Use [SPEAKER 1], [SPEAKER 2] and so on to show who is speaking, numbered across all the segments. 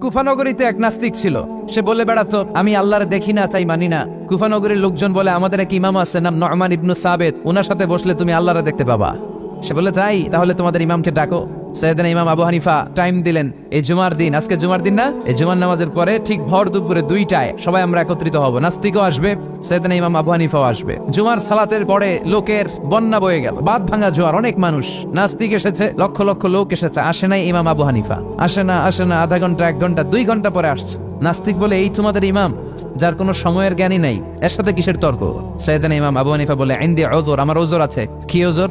[SPEAKER 1] কুফানগরীতে এক নাস্তিক ছিল। সে বলে, বেড়াতো, আমি আল্লাহর দেখি না, তাই মানি না। কুফানগরীর লোকজন বলে, আমাদের এক ইমাম আছে, নাম নহমান ইবনু সাবেদ ওনার সাথে বসলে তুমি আল্লাহরে দেখতে পাবা। সে বলে, তাই? তাহলে তোমাদের ইমামকে ডাকো। সৈয়দিন ইমাম আবু হানিফা টাইম দিলেন এই জুমার দিন, আজকে জুমার দিন না? এই জুমার নামাজের পরে ঠিক ভর দুপুরে দুইটায় সবাই আমরা একত্রিত হব। নাস্তিকও আসবে, সৈয়দিন ইমাম আবু হানিফাও আসবে। জুমার সালাতের পরে লোকের বন্যা বয়ে গেল বাদ ভাঙা জোয়ার, অনেক মানুষ। নাস্তিক এসেছে, লক্ষ লক্ষ লোক এসেছে, আসে নাই ইমাম আবু হানিফা। আসে না আসে না, আধা ঘণ্টা, এক ঘণ্টা, দুই ঘণ্টা পরে আসছে। নাস্তিক বলে, এই তোমাদের ইমাম, যার কোনো সময়ের জ্ঞানই নাই, এর সাথে কিসের তর্ক? সৈয়দান ইমাম আবু হানিফা বলে, ইন্দি ওজোর আমার ওজোর আছে। কি ওজোর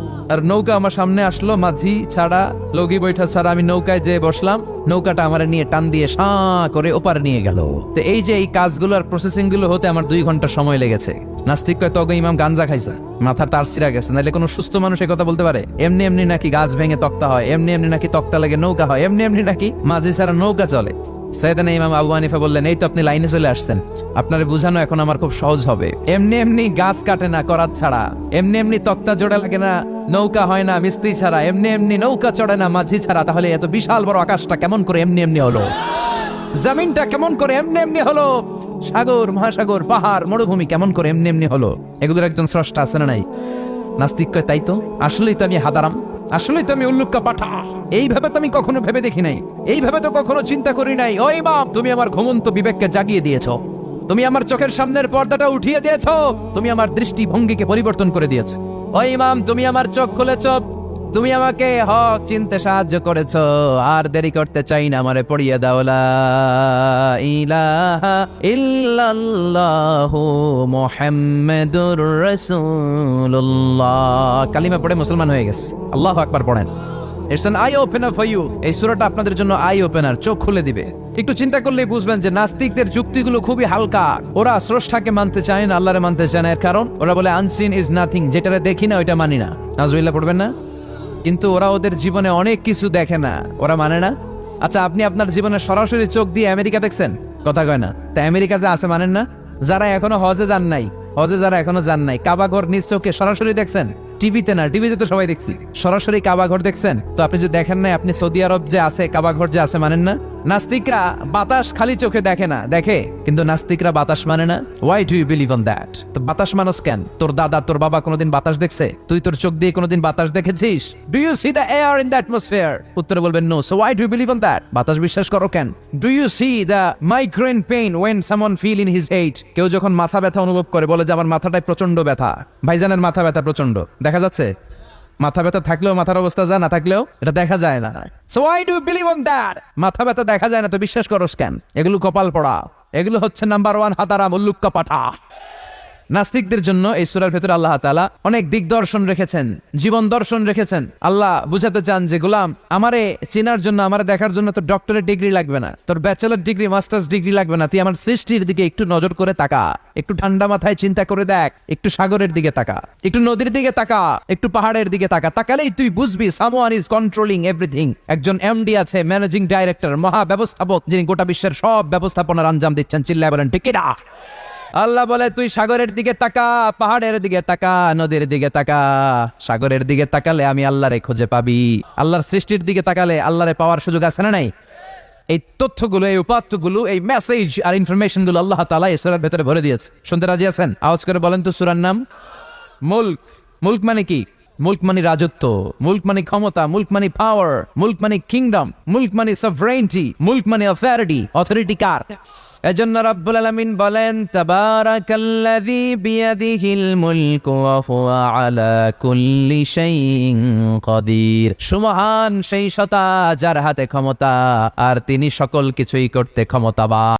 [SPEAKER 1] আর নৌকা আমার সামনে আসলো, মাঝি ছাড়া, লগি বৈঠা ছাড়া আমি নৌকায় যেয়ে বসলাম। নৌকাটা আমার নিয়ে টান দিয়ে সা করে ওপারে নিয়ে গেল। তো এই যে এই কাজগুলো আর প্রসেসিংগুলো হতে আমার দুই ঘণ্টা সময় লেগেছে। নাস্তিক কয়, তগে ইমাম গাঞ্জা খাইছে মাথার তার সিরা গেছে। নাহলে কোনো সুস্থ মানুষ কথা বলতে পারে। এমনি এমনি নাকি গাছ ভেঙে তক্তা হয়, এমনি এমনি নাকি তক্তা লাগে নৌকা হয়, এমনি এমনি নাকি মাঝি ছাড়া নৌকা চলে। সৈয়দান ইমাম আবু হানিফা বললেন, এই তো আপনি লাইনে চলে আসছেন। আপনার বুঝানো এখন আমার খুব সহজ হবে। এমনি এমনি গাছ কাটে না, করাত ছাড়া। এমনি এমনি তক্তা জোড়া লাগে না নৌকা হয় না, মিস্ত্রি ছাড়া, এমনি এমনি নৌকা চড়ে না, মাঝি ছাড়া। তাহলে এত বিশাল বড় আকাশটা কেমন করে এমনি এমনি হলো? জমিনটা কেমন করে এমনি এমনি হলো? সাগর, মহাসাগর, পাহাড়, মরুভূমি কেমন করে এমনি এমনি হলো? এগুলোর একজন স্রষ্টা আছে না নাই? নাস্তিক কয়, তাই তো? আসলেই তো আমি হাদারাম। আসলেই তো আমি উল্লুক্কা পাঠা। এইভাবে তো আমি কখনো ভেবে দেখি নাই। এইভাবে তো কখনো চিন্তা করি নাই। ওই বাপ, তুমি আমার ঘুমন্ত বিবেককে জাগিয়ে দিয়েছ। তুমি আমার চোখের সামনের পর্দাটা উঠিয়ে দিয়েছ। তুমি আমার দৃষ্টিভঙ্গিকে পরিবর্তন করে দিয়েছ। ওই ইমাম, তুমি আমার চোখ খুলেছ। তুমি আমাকে হক চিনতে সাহায্য করেছ। আর দেরি করতে চাই না, আমারে পড়িয়ে দাওলা ইলাহা ইল্লাল্লাহু মুহাম্মাদুর রাসূলুল্লাহ। কালিমা পড়ে মুসলমান হয়ে গেছে। আল্লাহু আকবার পড়েন। It's an eye opener for you এই সূরাটা আপনাদের জন্য আই ওপেনার চোখ খুলে দিবে। একটু চিন্তা করলেই বুঝবেন যে নাস্তিকদের যুক্তিগুলো খুবই হালকা। ওরা স্রষ্টাকে মানতে চায় না, আল্লাহরে মানতে চায় না। এর কারণ, ওরা বলে আনসিন ইজ নাথিং যেটারে দেখি না, ওইটা মানি না। নাজুইল্লাহ পড়বেন না? কিন্তু ওরা ওদের জীবনে অনেক কিছু দেখে না। ওরা মানে না? আচ্ছা আপনি আপনার জীবনে সরাসরি চোখ দিয়ে আমেরিকা দেখছেন? কথা কয় না। তা আমেরিকা যে আছে মানেন না? যারা এখনও হজে যান নাই, হজে যারা এখনও যান নাই কাবাঘর নিজ চোখে সরাসরি দেখছেন? টিভিতে না, টিভিতে তো সবাই দেখছি। সরাসরি কাবাঘর দেখছেন? তো আপনি যে দেখেন না আপনি সৌদি আরব যে আছে, কাবাঘর যে আছে, মানেন না? নাস্তিকরা বাতাস খালি চোখে দেখে না, দেখে? কিন্তু নাস্তিকরা বাতাস মানে না? Why do you believe on that তো বাতাস মানুষ কেন? তোর দাদা, তোর বাবা কোনোদিন বাতাস দেখছে? তুই তোর চোখ দিয়ে কোনোদিন বাতাস দেখেছিস? Do you see the air in the atmosphere উত্তরে বলবেন no so why do believe on that বাতাস বিশ্বাস করো কেন? Do you see the migraine pain when someone feel in his head কেউ যখন মাথা ব্যথা অনুভব করে, বলে যে আমার মাথাটায় প্রচণ্ড ব্যথা। ভাইজানের মাথা ব্যথা প্রচণ্ড দেখা যাচ্ছে? মাথা ব্যথা থাকলেও মাথার অবস্থা যা না থাকলেও এটা দেখা যায় না। So I do believe on that মাথা ব্যথা দেখা যায় না, তো বিশ্বাস করো কেন এগুলো কপাল পড়া। এগুলো হচ্ছে নাম্বার ওয়ান হাতারা মুল্লুক্কা পাঠা নাস্তিকদের জন্য এই সুরার ভেতরে আল্লাহ তাআলা অনেক দিক দর্শন রেখেছেন, জীবন দর্শন রেখেছেন। আল্লাহ বুঝাতে চান যে, গোলাম, আমারে চেনার জন্য, আমার দেখার জন্য তোর ডক্টরেট ডিগ্রি লাগবে না, তোর ব্যাচেলার ডিগ্রি মাস্টার্স ডিগ্রি লাগবে না, তুই আমার সৃষ্টির দিকে একটু নজর করে তাকা, একটু ঠান্ডা মাথায় চিন্তা করে দেখ, একটু সাগরের দিকে তাকা, একটু নদীর দিকে তাকা, একটু পাহাড়ের দিকে তাকা, তাকালেই তুই বুঝবি সামওয়ান ইজ কন্ট্রোলিং এভরিথিং একজন এমডি আছে ম্যানেজিং ডাইরেক্টর মহা ব্যবস্থাপক যিনি গোটা বিশ্বের সব ব্যবস্থাপনার আঞ্জাম দিচ্ছেন, চিল্লায় বলেন টিকিরা আল্লাহ বলে, তুই সাগরের দিকে তাকা, পাহাড়ের দিকে তাকা, নদীর দিকে তাকা। সাগরের দিকে তাকালে আমি আল্লাহরে খুঁজে পাবি। আল্লাহর সৃষ্টির দিকে তাকালে আল্লাহরে পাওয়ার সুযোগ আছে না নাই? এই তথ্যগুলো, এই উপাত্তগুলো, এই মেসেজ আর ইনফরমেশনগুলো আল্লাহ তালা এই ভেতরে ভরে দিয়েছে। শুনতে রাজি আছেন? আওয়াজ করে বলেন তো সুরার নাম? মুল্ক। মুল্ক মানে কি? মুল্ক মানে রাজত্ব মুল্ক মানে ক্ষমতা মুল্ক মানে পাওয়ার মুল্ক মানে কিংডম মুল্ক মানে সভরেন্টি মুল্ক মানে অথরিটি অথরিটি কার? এজন্য রাব্বুল বলেন বিয়াদিহিল ওয়া হুয়া আলা কুল্লি শাইইন কাদির। সুমহান সেই সতা যার হাতে ক্ষমতা, আর তিনি সকল কিছুই করতে ক্ষমতাবান।